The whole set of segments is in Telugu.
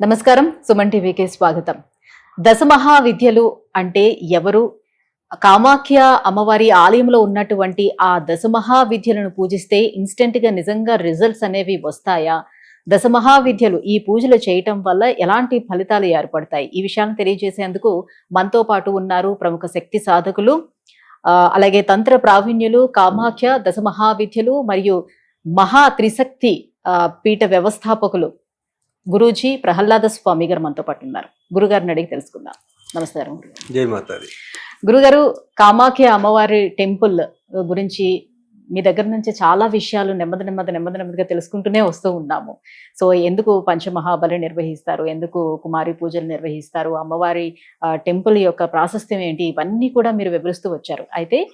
నమస్కారం. సుమన్ టీవీకి స్వాగతం. దశమహా విద్యలు అంటే ఎవరు? కామాఖ్య అమ్మవారి ఆలయంలో ఉన్నటువంటి ఆ దశమహా విద్యలను పూజిస్తే ఇన్స్టెంట్గా నిజంగా రిజల్ట్స్ అనేవి వస్తాయా? దశమహా విద్యలు ఈ పూజలు చేయటం వల్ల ఎలాంటి ఫలితాలు ఏర్పడతాయి? ఈ విషయాన్ని తెలియజేసేందుకు మనతో పాటు ఉన్నారు ప్రముఖ శక్తి సాధకులు అలాగే తంత్ర ప్రావీణ్యులు కామాఖ్య దశమహా విద్యలు మరియు మహా త్రిశక్తి పీఠ వ్యవస్థాపకులు. గురూజీ ప్రహ్లాద స్వామి గారు మనతో పాటు ఉన్నారు. గురుగారిని అడిగి తెలుసుకుందాం. నమస్కారం. జై మాతాది గురుగారు కామాఖ్య అమ్మవారి టెంపుల్ గురించి మీ దగ్గర నుంచి చాలా విషయాలు నెమ్మది నెమ్మది నెమ్మది నెమ్మదిగా తెలుసుకుంటూనే వస్తూ ఉన్నాము. సో ఎందుకు పంచమహాబలి నిర్వహిస్తారు? ఎందుకు కుమారి పూజలు నిర్వహిస్తారు? అమ్మవారి టెంపుల్ యొక్క ప్రాశస్త్యం ఏంటి? ఇవన్నీ కూడా మీరు వివరిస్తూ వచ్చారు. అయితే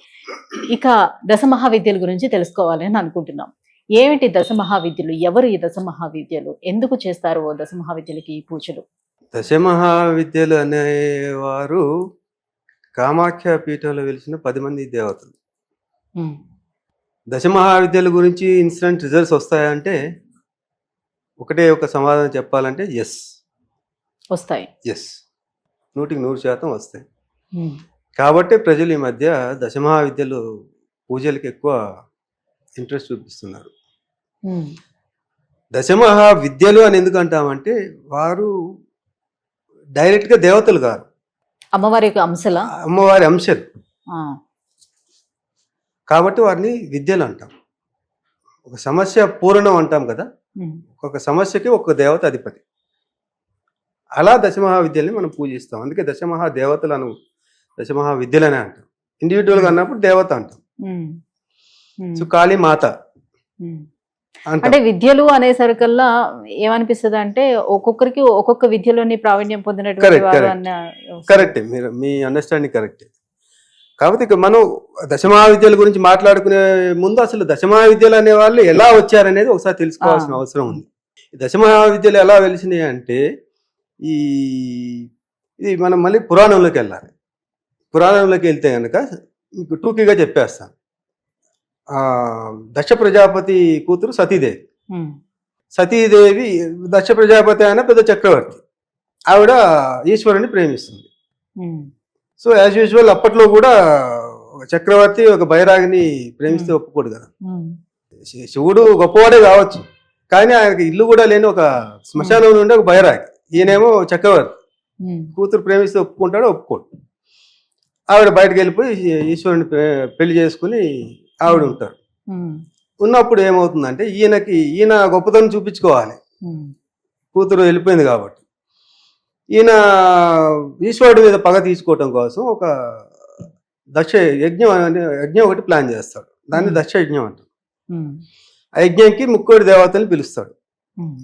ఇక దశమహావిద్యల గురించి తెలుసుకోవాలి అని అనుకుంటున్నాం. ఏమిటి దశమహావిద్యలు? ఎవరు ఈ దశమహావిద్యలు? ఎందుకు చేస్తారు ఓ దశమహావిద్యలకి ఈ పూజలు? దశమహావిద్యలు అనేవారు కామాఖ్య పీఠంలో వెలిసిన పది మంది దేవతలు. ఉమ్, దశమహావిద్యల గురించి ఇన్సిడెంట్ రిజల్ట్స్ వస్తాయంటే ఒకటే ఒక సమాధానం చెప్పాలంటే ఎస్ వస్తాయి. ఎస్ నూటికి నూరు శాతం వస్తాయి. కాబట్టి ప్రజలు ఈ మధ్య దశమహావిద్యలు పూజలకి ఎక్కువ ఇంట్రెస్ట్ చూపిస్తున్నారు. దశమహా విద్యలు అని ఎందుకు అంటామంటే వారు డైరెక్ట్గా దేవతలు గారు. అమ్మవారి యొక్క అంశల? అమ్మవారి అంశాలు. కాబట్టి వారిని విద్యలు అంటాం. ఒక సమస్య పూరణం అంటాం కదా? ఒక్కొక్క సమస్యకి ఒక్క దేవత అధిపతి. అలా దశమహా విద్యల్ని మనం పూజిస్తాం. అందుకే దశమహా దేవతలు అను దశమహా విద్యలనే అంటాం. ఇండివిజువల్గా అన్నప్పుడు దేవత అంటాం. సో కాళీ మాత. అంటే. విద్యలు అనేసరికల్లా ఏమనిపిస్తుంది అంటే ఒక్కొక్కరికి ఒక్కొక్క విద్యలోని ప్రావీణ్యం పొందినటువంటి. అన్న కరెక్టే మీరు మీ అండర్స్టాండింగ్ కరెక్టే కాబట్టి ఇక మనం దశమహావిద్యల గురించి మాట్లాడుకునే ముందు అసలు దశమహావిద్యలు అనే వాళ్ళు ఎలా వచ్చారనేది ఒకసారి తెలుసుకోవాల్సిన. అవసరం ఉంది. ఈ దశమహావిద్యలు ఎలా వెలిసినాయి అంటే ఈ ఇది మనం మళ్ళీ పురాణంలోకి వెళ్ళాలి. పురాణంలోకి వెళ్తే కనుక మీకు టూకీగా చెప్పేస్తాను. దక్ష ప్రజాపతి కూతురు సతీదేవి. సతీదేవి దక్ష ప్రజాపతి అయిన పెద్ద చక్రవర్తి. ఆవిడ ఈశ్వరుని ప్రేమిస్తుంది. సో యాజ్ యూజువల్ అప్పట్లో కూడా ఒక చక్రవర్తి ఒక బైరాగిని ప్రేమిస్తే. ఒప్పుకోడు కదా. శివుడు గొప్పవాడే కావచ్చు. కానీ ఆయనకి ఇల్లు కూడా లేని ఒక శ్మశానం నుండి ఒక బైరాగి. ఈయనేమో చక్రవర్తి. కూతురు ప్రేమిస్తే ఒప్పుకుంటాడో ఒప్పుకోడు. ఆవిడ బయటకు వెళ్ళిపోయి ఈశ్వరుని పె- పెళ్ళి చేసుకుని ఆవిడ ఉంటారు ఉన్నప్పుడు ఏమవుతుందంటే ఈయనకి ఈయన గొప్పతనం చూపించుకోవాలి. కూతురు వెళ్ళిపోయింది కాబట్టి. ఈయన ఈశ్వరుడి మీద పగ తీసుకోవటం కోసం ఒక దక్ష యజ్ఞం అనే యజ్ఞం ఒకటి ప్లాన్ చేస్తాడు. దాన్ని. దక్ష యజ్ఞం అంటారు. ఆ యజ్ఞంకి ముక్కోడి దేవతల్ని పిలుస్తాడు.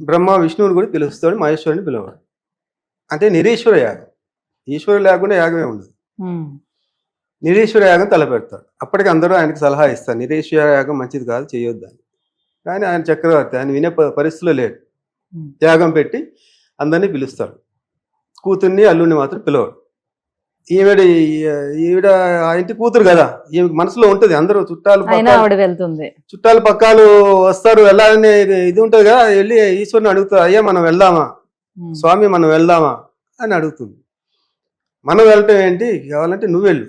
బ్రహ్మ విష్ణువుని కూడా పిలుస్తాడు మహేశ్వరుని పిలవాడు. అంటే నిరీశ్వర యాగం. ఈశ్వరుడు లేకుండా యాగమే ఉండదు. నిరీశ్వర యాగం తలపెడతాడు. అప్పటికి అందరూ ఆయనకి సలహా ఇస్తారు. నిరీశ్వర యాగం మంచిది కాదు చేయొద్దు అని కానీ ఆయన చక్రవర్తి ఆయన వినే పరిస్థితిలో లేడు. ఉమ్, యాగం పెట్టి అందరినీ పిలుస్తాడు. కూతుర్ని అల్లుడిని మాత్రం పిలవడు. ఈవిడ ఈవిడ ఆ ఇంటి కూతురు కదా ఈమెకి మనసులో ఉంటది. అందరూ చుట్టాలు వెళ్తుంది. చుట్టాలు పక్కాలు వస్తారు. వెళ్ళాలని ఇది ఉంటది కదా వెళ్ళి ఈశ్వరుని అడుగుతారు. అయ్యా మనం వెళ్దామా? స్వామి మనం వెళ్దామా? అని అడుగుతుంది. మనం వెళ్ళటం ఏంటి? కావాలంటే నువ్వు వెళ్ళు.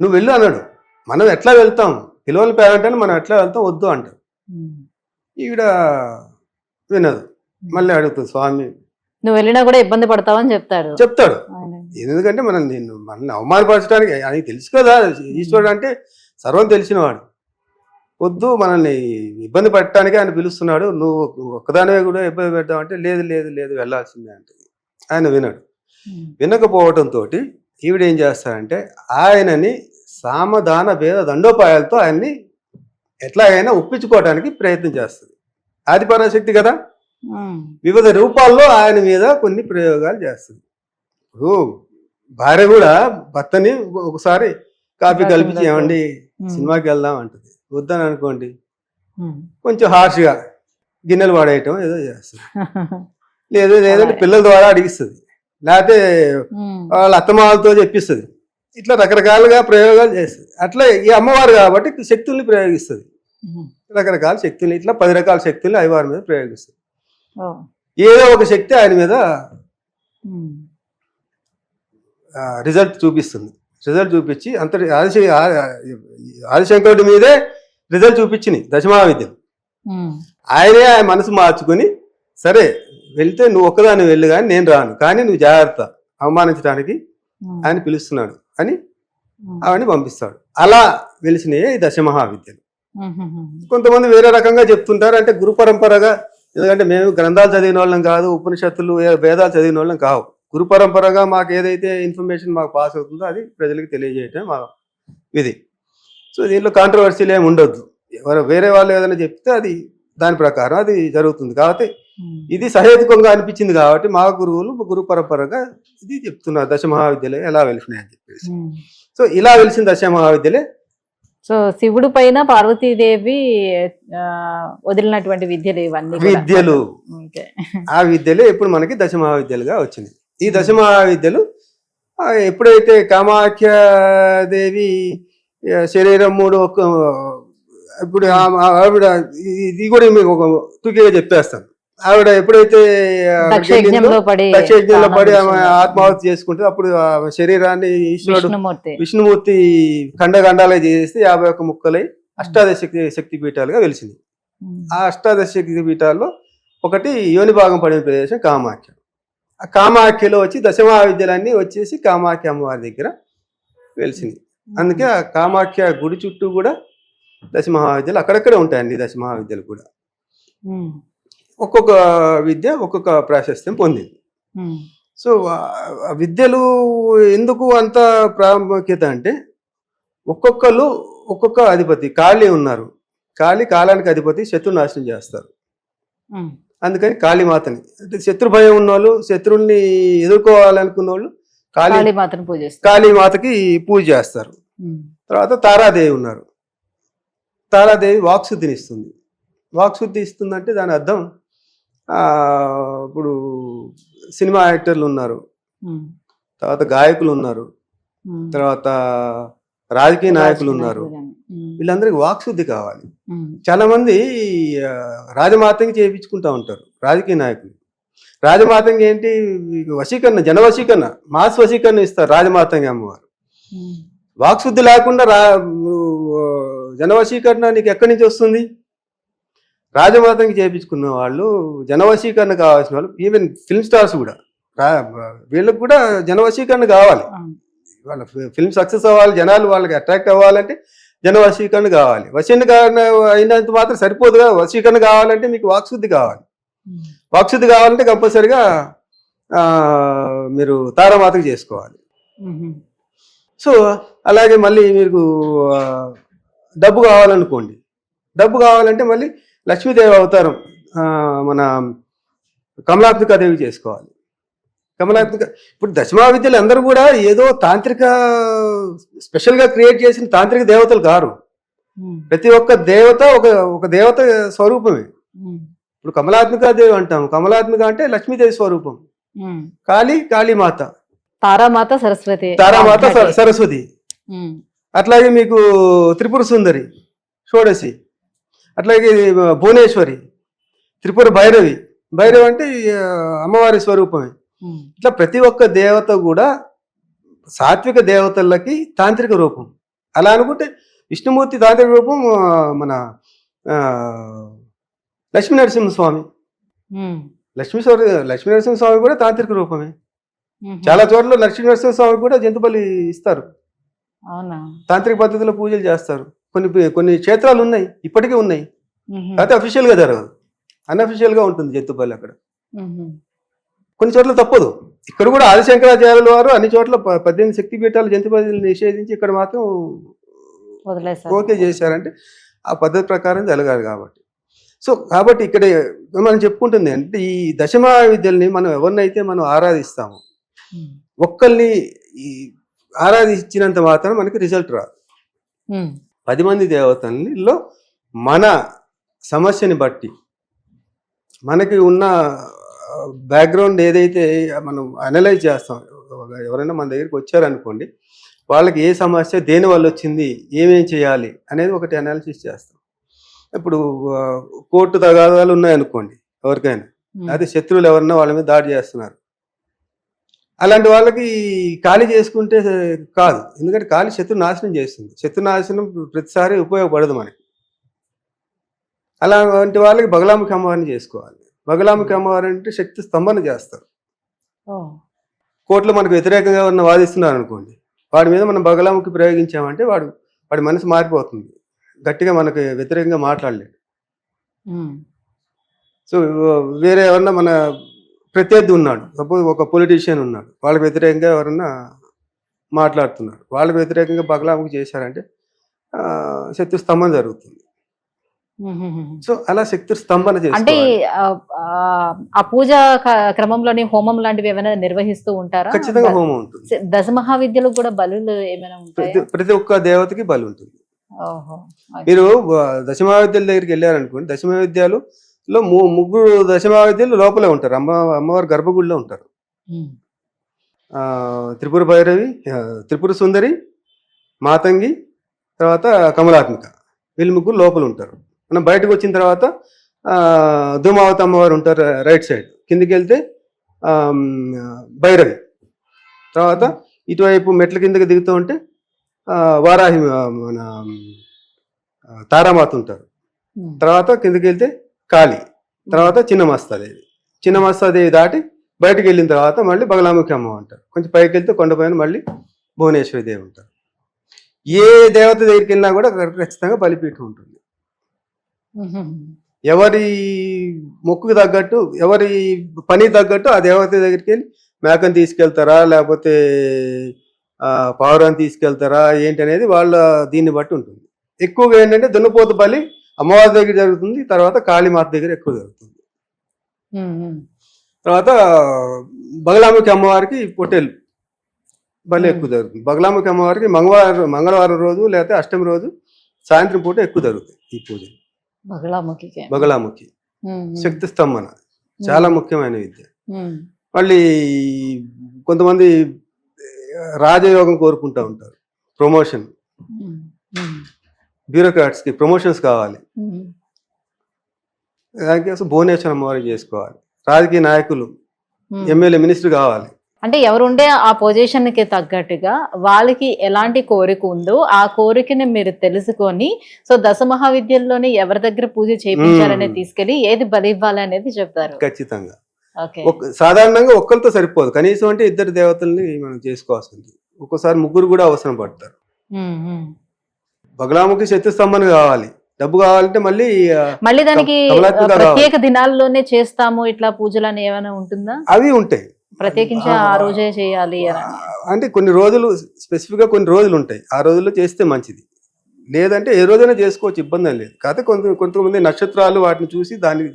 నువ్వు వెళ్ళు అన్నాడు. మనం ఎట్లా వెళ్తాం? పిలవని పేరెంట్ అని మనం ఎట్లా వెళ్తాం? వద్దు అంటాం ఉమ్. ఈవిడ వినదు. మళ్ళీ అడుగుతుంది స్వామి. నువ్వు వెళ్ళినా కూడా ఇబ్బంది పడతావని చెప్తాడు. చెప్తాడు. ఎందుకంటే మనం నిన్ను మనల్ని అవమానపరచడానికి ఆయనకి తెలుసు కదా ఈశ్వరుడు అంటే సర్వం తెలిసినవాడు. వద్దు మనల్ని ఇబ్బంది పెట్టడానికి ఆయన పిలుస్తున్నాడు. నువ్వు ఒక్కదానివే కూడా ఇబ్బంది పెడతావు అంటే లేదు లేదు లేదు వెళ్ళాల్సిందే అంటది. ఆయన వినడు. ఉమ్, వినకపోవడంతో ఈవిడ ఏం చేస్తారంటే ఆయనని సామధాన భేద దండోపాయాలతో ఆయన్ని ఎట్లాగైనా ఒప్పించుకోవడానికి ప్రయత్నం చేస్తుంది. ఆది పరాశక్తి కదా? వివిధ రూపాల్లో ఆయన మీద కొన్ని ప్రయోగాలు చేస్తుంది. ఇప్పుడు భార్య కూడా భర్తని ఒకసారి కాఫీ కాఫీ కల్పించి కలుపు. ఏమండి సినిమాకి వెళ్దాం అంటది. వద్దని అనుకోండి. కొంచెం హార్ష్గా గిన్నెలు వాడేయటం ఏదో చేస్తుంది. లేదు లేదంటే. పిల్లల ద్వారా అడిగిస్తుంది. లేకపోతే వాళ్ళ అత్తమాలతో చెప్పిస్తుంది. ఇట్లా రకరకాలుగా ప్రయోగాలు చేస్తుంది. అట్లా ఈ అమ్మవారు కాబట్టి శక్తుల్ని ప్రయోగిస్తుంది. రకరకాల శక్తుల్ని ఇట్లా పది రకాల శక్తుల్ని అయ్యవారి మీద ప్రయోగిస్తుంది. ఏదో ఒక శక్తి ఆయన మీద. రిజల్ట్ చూపిస్తుంది. రిజల్ట్ చూపించి అంత ఆదిశ ఆదిశంకరుడి మీదే రిజల్ట్ చూపించింది దశమహావిద్యలు. ఉమ్. ఆయనే ఆయన మనసు మార్చుకుని సరే వెళ్తే నువ్వు ఒక్కదాన్ని వెళ్ళు కానీ నేను రాను. కానీ నువ్వు జాగ్రత్త. అవమానించడానికి. ఆయన పిలుస్తున్నాడు. అని. ఆవిడని పంపిస్తాడు. అలా వెలిసినాయే ఈ దశమహావిద్యలు. కొంతమంది వేరే రకంగా చెప్తుంటారు. అంటే గురు పరంపరగా ఎందుకంటే మేము గ్రంథాలు చదివిన వాళ్ళం కాదు ఉపనిషత్తులు వేదాలు చదివిన వాళ్ళం కావు. గురు పరంపరగా మాకు ఏదైతే ఇన్ఫర్మేషన్ మాకు పాస్ అవుతుందో అది ప్రజలకు తెలియజేయటం మా విధి. సో దీంట్లో కాంట్రవర్సీలు ఏమి ఉండొద్దు. ఎవరు వేరే వాళ్ళు ఏదైనా చెప్తే అది దాని ప్రకారం అది జరుగుతుంది. కాబట్టి. ఇది సహేతుకంగా అనిపించింది కాబట్టి మా గురువులు గురు పరంపరగా ఇది చెప్తున్నారు దశ మహావిద్యాలయం ఎలా వెలిసినాయి అని చెప్పేసి. సో ఇలా వెలిసిన దశ మహావిద్యాలయం సో శివుడు పైన పార్వతీదేవి వదిలినటువంటి విద్యలు ఇవన్నీ. విద్యలు. ఆ విద్యలు ఇప్పుడు మనకి దశ మహావిద్యలుగా వచ్చింది ఈ దశ మహావిద్యలు ఎప్పుడైతే కామాఖ్యాదేవి ఆ, శరీరం మూడు ఒక ఇప్పుడు ఆవిడ ఇది కూడా మీకు ఒక తుకిగా చెప్పేస్తాను ఆవిడ ఎప్పుడైతే దక్షయజ్ఞంలో పడి ఆమె ప్రాణం ఆత్మాహుతి చేసుకుంటే అప్పుడు ఆ శరీరాన్ని ఈశ్వరుడు విష్ణుమూర్తి. ఖండఖండాలే చేసి యాభై ఒక్క ముక్కలై అష్టాదశ శక్తి శక్తి పీఠాలుగా వెలిసింది. ఆ అష్టాదశ శక్తి పీఠాల్లో ఒకటి యోని భాగం పడిన ప్రదేశం కామాఖ్య. ఆ కామాఖ్యలో వచ్చి దశమహావిద్యలన్నీ వచ్చేసి కామాఖ్య అమ్మవారి దగ్గర వెలిసింది. అందుకే ఆ కామాఖ్య గుడి చుట్టూ కూడా దశమహావిద్యలు అక్కడక్కడే ఉంటాయండి దశమహావిద్యలు కూడా. ఉమ్. ఒక్కొక్క విద్య ఒక్కొక్క ప్రాశస్త్యం పొందింది. ఉమ్. సో విద్యలు ఎందుకు అంత ప్రాముఖ్యత అంటే ఒక్కొక్కరు ఒక్కొక్క అధిపతి కాళీ ఉన్నారు. కాళీ కాలానికి అధిపతి శత్రు నాశనం చేస్తారు. ఉమ్. అందుకని కాళీమాతని అంటే శత్రు భయం ఉన్నోళ్ళు శత్రువుల్ని ఎదుర్కోవాలనుకున్న వాళ్ళు కాళీ కాళీమాతను పూజిస్తారు. కాళీమాతకి పూజ చేస్తారు. ఉమ్. తర్వాత తారాదేవి ఉన్నారు. తారాదేవి వాక్శుద్ధిని ఇస్తుంది. వాక్శుద్ధి ఇస్తుందంటే దాని అర్థం ఇప్పుడు సినిమా యాక్టర్లు ఉన్నారు. తర్వాత గాయకులు ఉన్నారు. తర్వాత రాజకీయ నాయకులు ఉన్నారు. వీళ్ళందరికీ వాక్శుద్ధి కావాలి. చాలా మంది రాజమాతంగి చేయించుకుంటా ఉంటారు రాజకీయ నాయకులు రాజమాతంగి ఏంటి వశీకరణ జన వశీకరణ మాస్ వశీకరణ ఇస్తారు రాజమాతంగి అమ్మవారు. వాక్శుద్ధి లేకుండా రా జనవశీకరణ నీకు ఎక్కడి నుంచి వస్తుంది రాజమాతంగి చేయించుకున్న వాళ్ళు జనవశీకరణ కావాల్సిన వాళ్ళు ఈవెన్ ఫిల్మ్ స్టార్స్ కూడా. రా- వీళ్ళకి కూడా జనవశీకరణ కావాలి. వాళ్ళ ఫిల్మ్ సక్సెస్ అవ్వాలి జనాలు వాళ్ళకి అట్రాక్ట్ అవ్వాలంటే జన వశీకరణ కావాలి. వశీకరణ అయినంత మాత్రం సరిపోదుగా వశీకరణ కావాలంటే మీకు వాక్శుద్ధి కావాలి. వాక్శుద్ధి కావాలంటే కంపల్సరిగా మీరు తారామాతకు చేసుకోవాలి. సో అలాగే మళ్ళీ మీకు డబ్బు కావాలనుకోండి. డబ్బు కావాలంటే మళ్ళీ లక్ష్మీదేవి అవతారం మన కమలాత్మికాదేవి చేసుకోవాలి కమలాత్మిక ఇప్పుడు దశమా విద్యలు అందరూ కూడా ఏదో తాంత్రిక స్పెషల్గా క్రియేట్ చేసిన తాంత్రిక దేవతలు కారు. ప్రతి ఒక్క దేవత ఒక ఒక దేవత స్వరూపమే. ఇప్పుడు కమలాత్మికాదేవి అంటాం కమలాత్మిక అంటే లక్ష్మీదేవి స్వరూపం. కాళీ కాళీమాత తారామాత సరస్వతి తారామాత. సరస్వతి. అట్లాగే మీకు త్రిపుర సుందరి షోడశి అట్లాగే భువనేశ్వరి త్రిపుర భైరవి. భైరవి అంటే అమ్మవారి స్వరూపమే. ఇట్లా ప్రతి ఒక్క దేవత కూడా సాత్విక దేవతలకి తాంత్రిక రూపం. అలా అనుకుంటే విష్ణుమూర్తి తాంత్రిక రూపం మన లక్ష్మీ నరసింహస్వామి. లక్ష్మీ లక్ష్మీ నరసింహస్వామి కూడా తాంత్రిక రూపమే. చాలా చోట్ల లక్ష్మీ నరసింహస్వామి కూడా జంతు బలి ఇస్తారు తాంత్రిక పద్ధతిలో పూజలు చేస్తారు. కొన్ని కొన్ని క్షేత్రాలు ఉన్నాయి ఇప్పటికీ ఉన్నాయి. అయితే అఫీషియల్గా జరగదు అన్అఫీషియల్గా ఉంటుంది జంతు బలి అక్కడ. కొన్ని చోట్ల తప్పదు ఇక్కడ కూడా ఆదిశంకరాచార్యుల వారు అన్ని చోట్ల పద్దెనిమిది శక్తి పీఠాలు జంతు బలిని నిషేధించి ఇక్కడ మాత్రం ఓకే చేశారంటే ఆ పద్ధతి ప్రకారం జరగాలి కాబట్టి సో కాబట్టి ఇక్కడ మనం చెప్పుకుంటుంది అంటే ఈ దశమా విద్యల్ని మనం ఎవరినైతే మనం ఆరాధిస్తామో. ఒక్కరిని ఆరాధించినంత మాత్రం మనకి రిజల్ట్ రాదు. పది మంది దేవతల్లో మన సమస్యని బట్టి మనకి ఉన్న బ్యాక్గ్రౌండ్ ఏదైతే మనం అనలైజ్ చేస్తాం ఎవరైనా మన దగ్గరికి వచ్చారనుకోండి వాళ్ళకి ఏ సమస్య దేని వల్ల వచ్చింది ఏమేం చేయాలి అనేది ఒకటి అనాలిసిస్ చేస్తాం. ఇప్పుడు కోర్టు తగాదాలు ఉన్నాయనుకోండి ఎవరికైనా. అదే శత్రువులు ఎవరన్నా వాళ్ళ మీద దాడి చేస్తున్నారు. అలాంటి వాళ్ళకి ఖాళీ చేసుకుంటే కాదు. ఎందుకంటే ఖాళీ శత్రు నాశనం చేస్తుంది. శత్రు నాశనం ప్రతిసారి ఉపయోగపడదు మనకి. అలాంటి వాళ్ళకి బగలాముఖి అమ్మవారిని చేసుకోవాలి. బగలాముఖి అమ్మవారి అంటే శక్తి స్తంభన చేస్తారు. కోర్టులో మనకు వ్యతిరేకంగా ఉన్న వాదిస్తున్నారు అనుకోండి. వాడి మీద మనం బగలాముఖి ప్రయోగించామంటే వాడు వాడి మనసు మారిపోతుంది. గట్టిగా మనకు వ్యతిరేకంగా మాట్లాడలేడు. సో వేరే ఎవరన్నా మన ప్రత్యర్థి ఉన్నాడు. సపోజ్ ఒక పొలిటీషియన్ ఉన్నాడు. వాళ్ళకి వ్యతిరేకంగా ఎవరన్నా మాట్లాడుతున్నారు. వాళ్ళకి వ్యతిరేకంగా బగలాముఖి చేశారంటే శక్తి స్తంభన జరుగుతుంది. సో అలా శక్తి స్తంభన అంటే ఆ, పూజ క్రమంలోని హోమం లాంటివి ఏమైనా నిర్వహిస్తూ ఉంటారా? ఖచ్చితంగా హోమం ఉంటుంది. దశ మహావిద్యలకు కూడా బలులు ఏమైనా ప్రతి ఒక్క దేవతకి బలి ఉంటుంది. మీరు దశమహావిద్యాల దగ్గరికి వెళ్ళారనుకోండి దశమహావిద్యాలలో ము- ముగ్గురు దశమహావిద్యాలు లోపలే ఉంటారు. అమ్మ అమ్మవారి గర్భగుడిలో ఉంటారు. త్రిపుర భైరవి త్రిపుర సుందరి మాతంగి తర్వాత కమలాత్మిక. వీళ్ళు ముగ్గురు లోపల ఉంటారు. మనం బయటకు వచ్చిన తర్వాత ధూమావతి అమ్మవారు ఉంటారు రైట్ సైడ్. కిందికి వెళ్తే భైరవి. తర్వాత ఇటువైపు మెట్ల కిందకి దిగుతూ ఉంటే వారాహి మన తారామాత ఉంటారు. తర్వాత కిందకి వెళ్తే కాళీ తర్వాత చిన్న మస్తాదేవి చిన్న మస్తాదేవి దాటి బయటకు వెళ్ళిన తర్వాత మళ్ళీ బగలాముఖి అమ్మ ఉంటారు కొంచెం పైకి వెళ్తే కొండపైన మళ్ళీ భువనేశ్వరి దేవి ఉంటారు. ఏ దేవత దగ్గరికి వెళ్ళినా కూడా ఖచ్చితంగా బలిపీఠం ఉంటుంది. ఎవరి మొక్కుకు తగ్గట్టు ఎవరి పని తగ్గట్టు ఆ దేవత దగ్గరికి వెళ్ళి మేకను తీసుకెళ్తారా లేకపోతే పావురాన్ని తీసుకెళ్తారా ఏంటి అనేది వాళ్ళ దీన్ని బట్టి ఉంటుంది. ఎక్కువగా ఏంటంటే దున్నపోతు బలి అమ్మవారి దగ్గర జరుగుతుంది తర్వాత కాళీమాత దగ్గర ఎక్కువ జరుగుతుంది. తర్వాత బగలాముఖి అమ్మవారికి పొట్టేలు బలి. ఎక్కువ జరుగుతుంది బగలాముఖి అమ్మవారికి మంగళవారం మంగళవారం రోజు లేకపోతే అష్టమి రోజు సాయంత్రం పూట ఎక్కువ జరుగుతాయి ఈ పూజ బగలాముఖి ఉమ్. శక్తి స్తంభన చాలా ముఖ్యమైన విద్య. మళ్ళీ కొంతమంది రాజయోగం కోరుకుంటూ ఉంటారు ప్రమోషన్. బ్యూరోక్రాట్స్కి ప్రమోషన్స్ కావాలి. దానికోసం భువనేశ్వరం అమ్మవారికి చేసుకోవాలి. రాజకీయ నాయకులు. ఎమ్మెల్యే మినిస్టర్ కావాలి. అంటే ఎవరుండే ఆ పొజిషన్కి తగ్గట్టుగా వాళ్ళకి ఎలాంటి కోరిక ఉందో ఆ కోరికని మీరు తెలుసుకొని సో దశ మహావిద్యల్లోనే ఎవరి దగ్గర పూజ చేయించాలనే మ్మ్. తీసుకెళ్ళి ఏది బలి ఇవ్వాలి అనేది చెప్తారు. ఖచ్చితంగా. సాధారణంగా ఒక్కరితో సరిపోదు. కనీసం అంటే ఇద్దరు దేవతల్ని మనం చేసుకోవాల్సింది ఒక్కోసారి ముగ్గురు కూడా అవసరం పడతారు. బగలాముఖి శక్తి స్తంభన కావాలి డబ్బు కావాలంటే మళ్ళీ మళ్ళీ దానికి ప్రత్యేక దినాల్లోనే చేస్తాము ఇట్లా పూజలు అని ఏమైనా ఉంటుందా? అవి ఉంటాయి. ప్రత్యేకించి ఆ రోజే చేయాలి అంటే కొన్ని రోజులు స్పెసిఫిక్గా కొన్ని రోజులు ఉంటాయి. ఆ రోజుల్లో చేస్తే మంచిది. లేదంటే ఏ రోజైనా చేసుకోవచ్చు ఇబ్బంది లేదు. కాకపోతే కొంత కొంతమంది నక్షత్రాలు వాటిని చూసి దాన్ని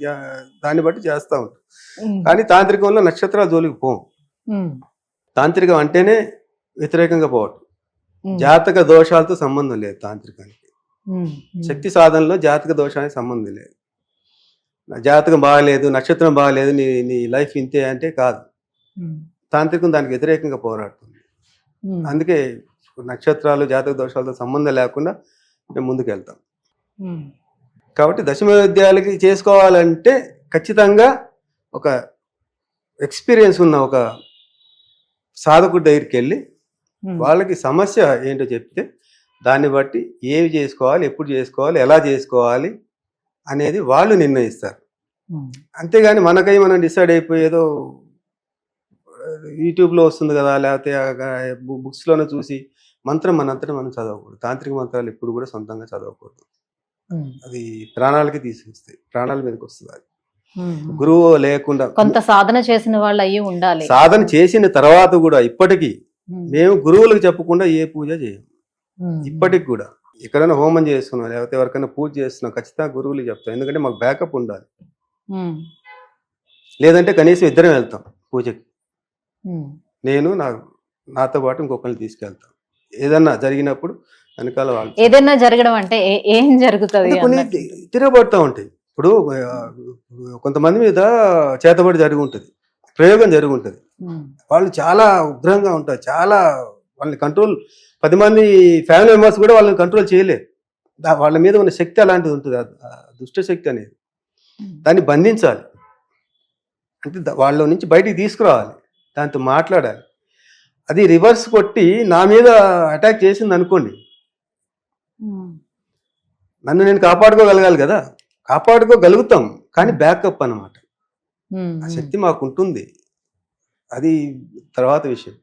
దాన్ని బట్టి చేస్తూ ఉంటాం కానీ తాంత్రికంలో నక్షత్రాల జోలికి పోం. తాంత్రికం అంటేనే వ్యతిరేకంగా పోవటం. జాతక దోషాలతో సంబంధం లేదు తాంత్రికానికి. శక్తి సాధనలో జాతక దోషానికి సంబంధం లేదు. నా జాతకం బాగాలేదు నక్షత్రం బాగాలేదు నీ నీ లైఫ్ ఇంతే అంటే కాదు. తాంత్రికం దానికి వ్యతిరేకంగా పోరాడుతుంది. అందుకే నక్షత్రాలు జాతక దోషాలతో సంబంధం లేకుండా మేము ముందుకు వెళ్తాం కాబట్టి దశమ విద్యాలకి చేసుకోవాలంటే ఖచ్చితంగా ఒక ఎక్స్పీరియన్స్ ఉన్న ఒక సాధకుడి దగ్గరికి వెళ్ళి. వాళ్ళకి సమస్య ఏంటో చెప్తే దాన్ని బట్టి ఏవి చేసుకోవాలి ఎప్పుడు చేసుకోవాలి ఎలా చేసుకోవాలి అనేది వాళ్ళు నిర్ణయిస్తారు. అంతేగాని మనకై మనం డిసైడ్ అయిపోయి ఏదో యూట్యూబ్లో వస్తుంది కదా లేకపోతే బుక్స్లోనే చూసి మంత్రం మనంతటా మనం చదవకూడదు. తాంత్రిక మంత్రాలు ఎప్పుడు కూడా సొంతంగా చదవకూడదు. అది ప్రాణాలకి తీసుకొస్తాయి. ప్రాణాల మీదకి వస్తుంది అది. గురువు లేకుండా కొంత సాధన చేసిన వాళ్ళు అయ్యి ఉండాలి. సాధన చేసిన తర్వాత కూడా ఇప్పటికీ మేము గురువులకు చెప్పకుండా ఏ పూజ చేయం. ఇప్పటికి కూడా. ఎక్కడైనా హోమం చేస్తున్నాం లేకపోతే ఎవరికైనా పూజ చేస్తున్నాం ఖచ్చితంగా గురువులు చెప్తాం. ఎందుకంటే మాకు బ్యాకప్ ఉండాలి. లేదంటే కనీసం ఇద్దరం వెళ్తాం పూజకి. నేను నా నాతో పాటు ఇంకొకరిని తీసుకెళ్తాం. ఏదన్నా జరిగినప్పుడు వెనకాల వాళ్ళు ఏదైనా జరగడం అంటే ఏ- జరుగుతుంది కొన్ని. తిరగబడుతూ ఉంటాయి. ఇప్పుడు కొంతమంది మీద చేతబడి జరిగి ఉంటుంది. ప్రయోగం జరిగి ఉంటుంది వాళ్ళు చాలా ఉగ్రంగా ఉంటారు. చాలా వాళ్ళని కంట్రోల్ పది మంది ఫ్యామిలీ మెంబర్స్ కూడా వాళ్ళని కంట్రోల్ చేయలేరు దా- వాళ్ళ మీద ఉన్న శక్తి అలాంటిది ఉంటుంది. ఆ- ఆ దుష్ట శక్తి అనేది. ఉమ్, దాన్ని బంధించాలి. అంటే వాళ్ళ నుంచి బయటికి తీసుకురావాలి. దాంతో మాట్లాడాలి. అది రివర్స్ కొట్టి నా మీద అటాక్ చేసింది అనుకోండి. ఉమ్. నన్ను నేను కాపాడుకోగలగాలి కదా? కాపాడుకోగలుగుతాం. కానీ బ్యాకప్ అన్నమాట. ఉమ్. ఆ శక్తి మాకు ఉంటుంది అది తర్వాత విషయం.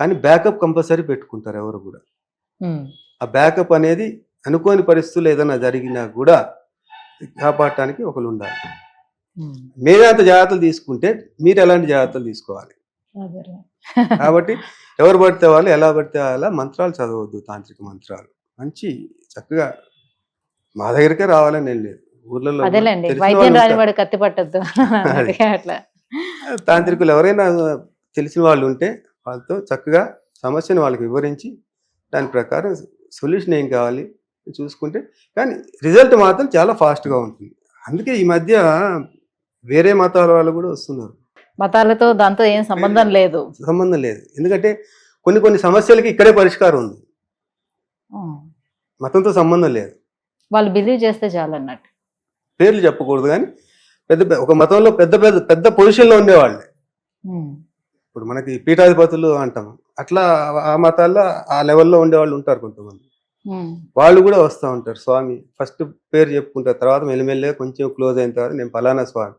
కానీ బ్యాకప్ కంపల్సరీ పెట్టుకుంటారు ఎవరు కూడా. ఆ బ్యాకప్ అనేది అనుకోని పరిస్థితులు ఏదైనా జరిగినా కూడా కాపాడటానికి ఒకరు ఉండాలి. మేమే అంత జాగ్రత్తలు తీసుకుంటే మీరు ఎలాంటి జాగ్రత్తలు తీసుకోవాలి. కాబట్టి ఎవరు పడితే వాళ్ళు ఎలా పడితే అలా మంత్రాలు చదవద్దు తాంత్రిక మంత్రాలు. మంచి చక్కగా మా దగ్గరికే రావాలని నేను లేదు. ఊర్లలో వాళ్ళు కత్తి పట్టద్దు. అట్లా. తాంత్రికులు ఎవరైనా తెలిసిన వాళ్ళు ఉంటే వాళ్ళతో చక్కగా సమస్యను వాళ్ళకి వివరించి దాని ప్రకారం సొల్యూషన్ ఏం కావాలి చూసుకుంటే కానీ రిజల్ట్ మాత్రం చాలా ఫాస్ట్గా ఉంటుంది. అందుకే ఈ మధ్య వేరే మతాల వాళ్ళు కూడా వస్తున్నారు. మతాలతో దాంతో ఏం సంబంధం లేదు. సంబంధం లేదు. ఎందుకంటే కొన్ని కొన్ని సమస్యలకి ఇక్కడే పరిష్కారం ఉంది. మతంతో సంబంధం లేదు. వాళ్ళు బిలీవ్ చేస్తే చాలు అన్నట్టు. పేర్లు చెప్పకూడదు కానీ పెద్ద ఒక మతంలో పెద్ద పెద్ద పెద్ద పొజిషన్లో ఉండేవాళ్ళే. ఇప్పుడు మనకి పీఠాధిపతులు అంటాం. అట్లా ఆ మతాల్లో ఆ లెవెల్లో ఉండేవాళ్ళు ఉంటారు కొంతమంది. వాళ్ళు కూడా వస్తూ ఉంటారు. స్వామి ఫస్ట్ పేరు చెప్పుకుంటారు. తర్వాత మెల్లిమెల్లిగా కొంచెం క్లోజ్ అయిన తర్వాత నేను ఫలానా స్వామి.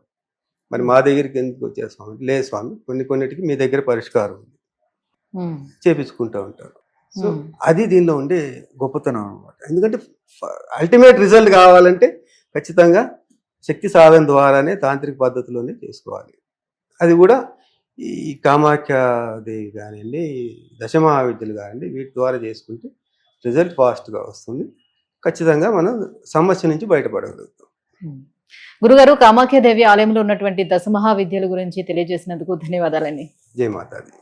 మరి మా దగ్గరికి ఎందుకు వచ్చే స్వామి? లేదు స్వామి కొన్ని కొన్నిటికి మీ దగ్గర పరిష్కారం ఉంది. చేపించుకుంటూ ఉంటారు. సో. అది దీనిలో ఉండే గొప్పతనం అనమాట ఎందుకంటే అల్టిమేట్ రిజల్ట్ కావాలంటే ఖచ్చితంగా శక్తి సాధన ద్వారానే తాంత్రిక పద్ధతిలోనే చేసుకోవాలి. అది కూడా ఈ కామాఖ్య దేవి కానివ్వండి దశమహావిద్యలు కానివ్వండి వీటి ద్వారా చేసుకుంటే రిజల్ట్ ఫాస్ట్గా వస్తుంది. ఖచ్చితంగా మనం సమస్య నుంచి బయటపడగలుగుతాం. గురుగారు కామాఖ్య దేవి ఆలయంలో ఉన్నటువంటి దశమహా విద్యల గురించి తెలియజేసినందుకు ధన్యవాదాలండి. జై మాతాది